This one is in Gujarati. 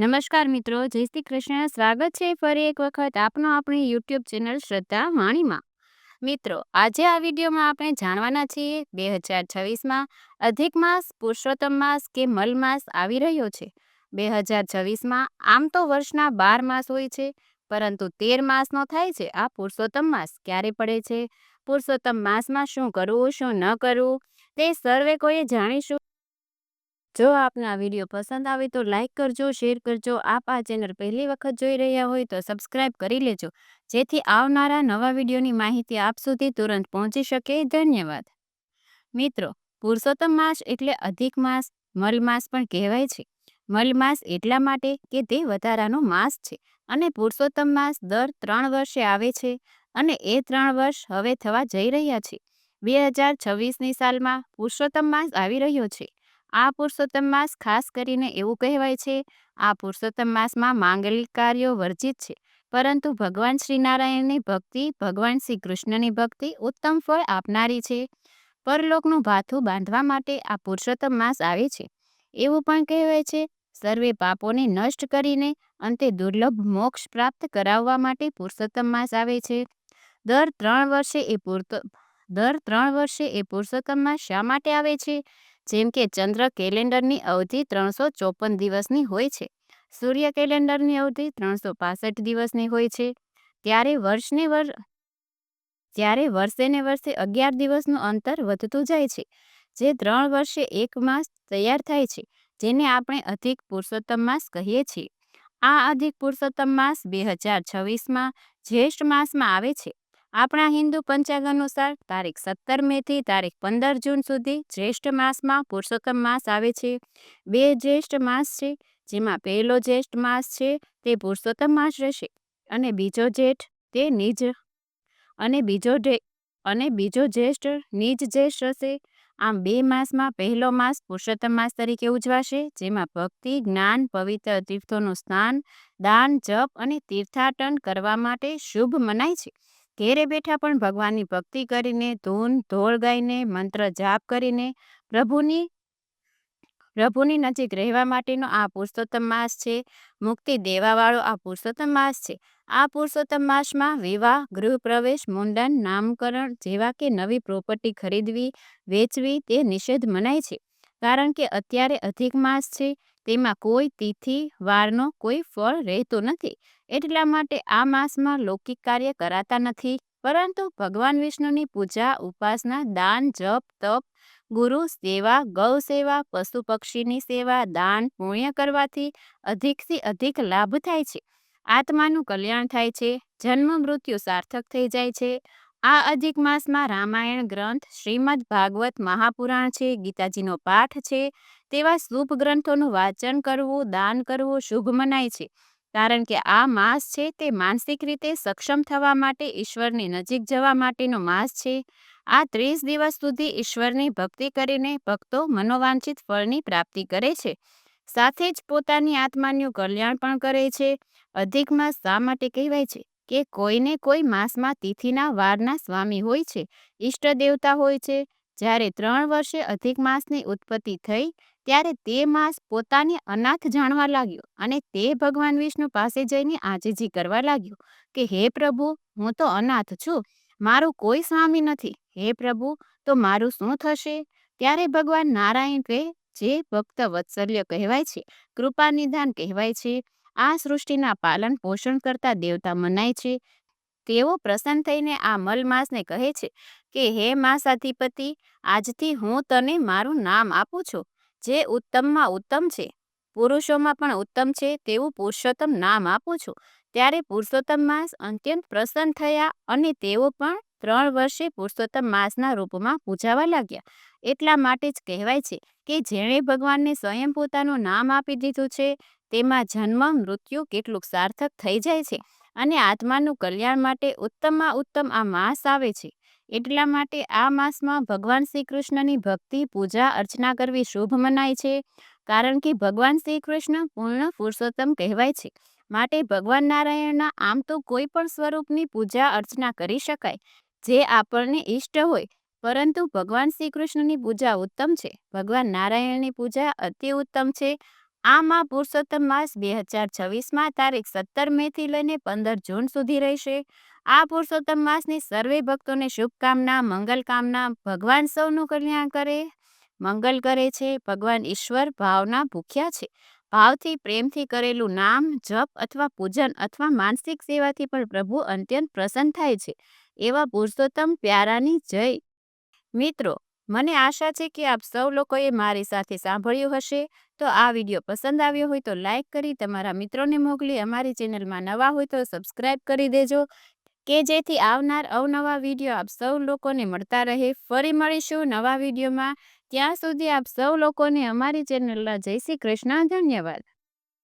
નમસ્કાર મિત્રો, જય શ્રી કૃષ્ણ. સ્વાગત છે ફરી એક વખત આપનો આપણી યુટ્યુબ ચેનલ શ્રદ્ધા વાણીમાં. મિત્રો, આજે આ વિડીયોમાં આપણે જાણવાના છીએ બે હજાર છવ્વીસમાં અધિક માસ, પુરુષોત્તમ માસ કે મલ માસ આવી રહ્યો છે. બે હજાર છવ્વીસમાં આમ તો વર્ષના બાર માસ હોય છે, પરંતુ તેર માસનો થાય છે આ પુરુષોત્તમ માસ. ક્યારે પડે છે? પુરુષોત્તમ માસમાં શું કરવું, શું ન કરવું, તે સર્વે કોઈએ જાણીશું. જો આપને આ વીડિયો પસંદ આવે તો લાઇક કરજો, શેર કરજો. આપ આ ચેનલ પહેલી વખત જોઈ રહ્યા હોય તો સબસ્ક્રાઇબ કરી લેજો. જેથી આવનારા નવા વિડીયોની માહિતી આપ સુધી તુરંત પહોંચી શકે. ધન્યવાદ. મિત્રો, પુરુષોત્તમ માસ એટલે અધિક માસ મલમાસ પણ કહેવાય છે. મલમાસ એટલા માટે કે તે વધારાનો માસ છે અને પુરુષોત્તમ માસ દર ત્રણ વર્ષે આવે છે અને એ ત્રણ વર્ષ હવે થવા જઈ રહ્યા છે. બે હજાર છવ્વીસની સાલમાં પુરુષોત્તમ માસ આવી રહ્યો છે. આ પુરુષોત્તમ માસ ખાસ કરીને એવું કહેવાય છે, આ પુરુષોત્તમ માસમાં માંગલિક કાર્યો વર્જિત છે. પરંતુ ભગવાન શ્રી નારાયણની ભક્તિ, ભગવાન શ્રી કૃષ્ણની ભક્તિ ઉત્તમ ફળ આપનારી છે. પરલોકનું ભાથું બાંધવા માટે આ પુરુષોત્તમ માસ આવે છે. એવું પણ કહેવાય છે, સર્વે પાપોને નષ્ટ કરીને અંતે દુર્લભ મોક્ષ પ્રાપ્ત કરાવવા માટે પુરુષોત્તમ માસ આવે છે. દર ત્રણ વર્ષે એ પૂરતો દર ત્રણ વર્ષે એ પુરુષોત્તમ માસ શા માટે આવે છે? જેમ કે ચંદ્ર કેલેન્ડરની અવધિ ત્રણસો ચોપન દિવસની હોય છે. સૂર્ય કેલેન્ડરની અવધિ ત્રણસો પાસઠ દિવસની હોય છે. ત્યારે વર્ષને વર્ષ ત્યારે વર્ષે ને વર્ષે અગિયાર દિવસનું અંતર વધતું જાય છે, જે ત્રણ વર્ષે એક માસ તૈયાર થાય છે, જેને આપણે અધિક પુરુષોત્તમ માસ કહીએ છીએ. આ અધિક પુરુષોત્તમ માસ બે હજાર છવ્વીસમાં જ્યેષ્ઠ માસમાં આવે છે. આપણા હિન્દુ પંચાંગ અનુસાર તારીખ સત્તર મેથી તારીખ પંદર જૂન સુધી જ્યેષ્ઠ માસમાં પુરુષોત્તમ માસ આવે છે. બે જ્યેષ્ઠ માસ છે, જેમાં પહેલો જ્યેષ્ઠ માસ છે, તે પુરુષોત્તમ માસ રહેશે. અને બીજો જેઠ તે નિજ. અને બીજો અને બીજો જ્યેષ્ઠ, નિજ જ્યેષ્ઠ હશે. આમ બે માસમાં પહેલો માસ પુરુષોત્તમ માસ તરીકે ઉજવાશે, જેમાં ભક્તિ, જ્ઞાન, પવિત્ર તીર્થોનું સ્નાન, દાન, જપ અને તીર્થાટન કરવા માટે શુભ મનાય છે. ઘેરે બેઠા પણ ભગવાનની ભક્તિ કરીને, ધૂન ધોળ ગાઈને, મંત્ર જાપ કરીને પ્રભુની પ્રભુની નજીક રહેવા માટેનો આ પુરુષોત્તમ માસ છે. મુક્તિ દેવાવાળો આ પુરુષોત્તમ માસ છે. આ પુરુષોત્તમ માસમાં વિવાહ ગૃહપ્રવેશ મુંડન, નામકરણ જેવા કે નવી પ્રોપર્ટી ખરીદવી, વેચવી તે નિષેધ મનાય છે. કારણ કે અત્યારે અધિક માસ છે. તેમાં કોઈ તિથિ, વારનો કોઈ ફળ રહેતો નથી. એટલા માટે આ માસમાં લૌકિક કાર્ય કરાતા નથી. પરંતુ ભગવાન વિષ્ણુની પૂજા, ઉપાસના, દાન, જપ, તપ, ગુરુ સેવા, ગૌ સેવા, પશુ પક્ષીની સેવા, દાન, પુણ્ય કરવાથી અધિકથી અધિક લાભ થાય છે. આત્માનું કલ્યાણ થાય છે. જન્મ મૃત્યુ સાર્થક થઈ જાય છે. આ અધિક માસમાં રામાયણ ગ્રંથ, શ્રીમદ ભાગવત મહાપુરાણ છે, ગીતાજીનો પાઠ છે તેવા શુભ ગ્રંથોનું વાંચન કરવું, દાન કરવું શુભ મનાય છે. કારણ કે આ માસ છે તે માનસિક રીતે સક્ષમ થવા માટે, ઈશ્વરની નજીક જવા માટેનો માસ છે. આ ત્રીસ દિવસ સુધી ઈશ્વરની ભક્તિ કરીને ભક્તો મનોવાંછિત ફળની પ્રાપ્તિ કરે છે. સાથે જ પોતાની આત્માનું કલ્યાણ પણ કરે છે. અધિક માસ શા માટે કહેવાય છે? કે કોઈને કોઈ માસમાં તિથિના વારના સ્વામી હોય છે ઈષ્ટ દેવતા હોય છે. જ્યારે ત્રણ વર્ષે અધિક માસની ઉત્પત્તિ થઈ ત્યારે તે માસ પોતાને અનાથ જાણવા લાગ્યો અને તે ભગવાન વિષ્ણુ પાસે જઈને આજીજી કરવા લાગ્યો કે, હે પ્રભુ, હું તો અનાથ છું, મારું કોઈ સ્વામી નથી. હે પ્રભુ, તો મારું શું થશે? ત્યારે ભગવાન નારાયણ કહે, જે ભક્ત વત્સલ્ય કહેવાય છે, કૃપા નિધાન કહેવાય છે, આ સૃષ્ટિના પાલન પોષણ કરતા દેવતા મનાય છે. તેઓ પ્રસન્ન થઈને આ મલમાસને કહે છે કે, હે માસાધિપતિ આજથી હું તને મારું નામ આપું છું. જે ઉત્તમમાં ઉત્તમ છે. પુરુષોમાં પણ ઉત્તમ છે તેવું પુરુષોત્તમ નામ આપું છું. ત્યારે પુરુષોત્તમ માસ અત્યંત પ્રસન્ન થયા અને તેઓ પણ ત્રણ વર્ષે પુરુષોત્તમ માસના રૂપમાં પૂજાવા લાગ્યા. એટલા માટે જ કહેવાય છે કે જેણે ભગવાનને સ્વયં પોતાનું નામ આપી દીધું છે, તેમાં જન્મ, મૃત્યુ કેટલુંક સાર્થક થઈ જાય છે અને આત્માનું કલ્યાણ માટે ઉત્તમમાં ઉત્તમ આ માસ આવે છે. એટલા માટે આ માસમાં ભગવાન શ્રી કૃષ્ણની ભક્તિ, પૂજા, અર્ચના કરવી શુભ મનાય છે. કારણ કે ભગવાન શ્રી કૃષ્ણ પૂર્ણ પુરુષોત્તમ કહેવાય છે. માટે ભગવાન નારાયણના આમ તો કોઈ પણ સ્વરૂપની પૂજા, અર્ચના કરી શકાય. જે આપણને ઈષ્ટ હોય. પરંતુ ભગવાન શ્રી કૃષ્ણની પૂજા ઉત્તમ છે. ભગવાન નારાયણની પૂજા અતિ ઉત્તમ છે. આમાં પુરુષોત્તમ માસ બે હજાર છવ્વીસમાં તારીખ સત્તર મેથી લઈને પંદર જૂન સુધી રહેશે. આ પુરુષોત્તમ માસની સર્વે ભક્તોને શુભકામના, મંગલ કામના, ભગવાન સૌનું કલ્યાણ કરે. મંગલ કરે છે, ભગવાન ઈશ્વર ભાવના ભૂખ્યા છે. ભાવથી, પ્રેમથી કરેલું નામ, જપ અથવા પૂજન અથવા માનસિક સેવાથી પણ પ્રભુ અત્યંત પ્રસન્ન થાય છે. એવા પુરુષોત્તમ પ્યારાની જય. મિત્રો, મને આશા છે કે આપ સૌ લોકોએ મારી સાથે સાંભળ્યું હશે. તો આ વીડિયો પસંદ આવ્યો હોય તો લાઇક કરી, તમારા મિત્રોને મોકલી, અમારી ચેનલમાં નવા હોય તો સબસ્ક્રાઈબ કરી દેજો. કે જેથી આવનાર અવનવા વીડિયો આપ સૌ લોકોને મળતા રહે. ફરી મળીશું નવા વિડીયોમાં. ત્યાં સુધી આપ સૌ લોકોને અમારી ચેનલના જય શ્રી કૃષ્ણ. ધન્યવાદ.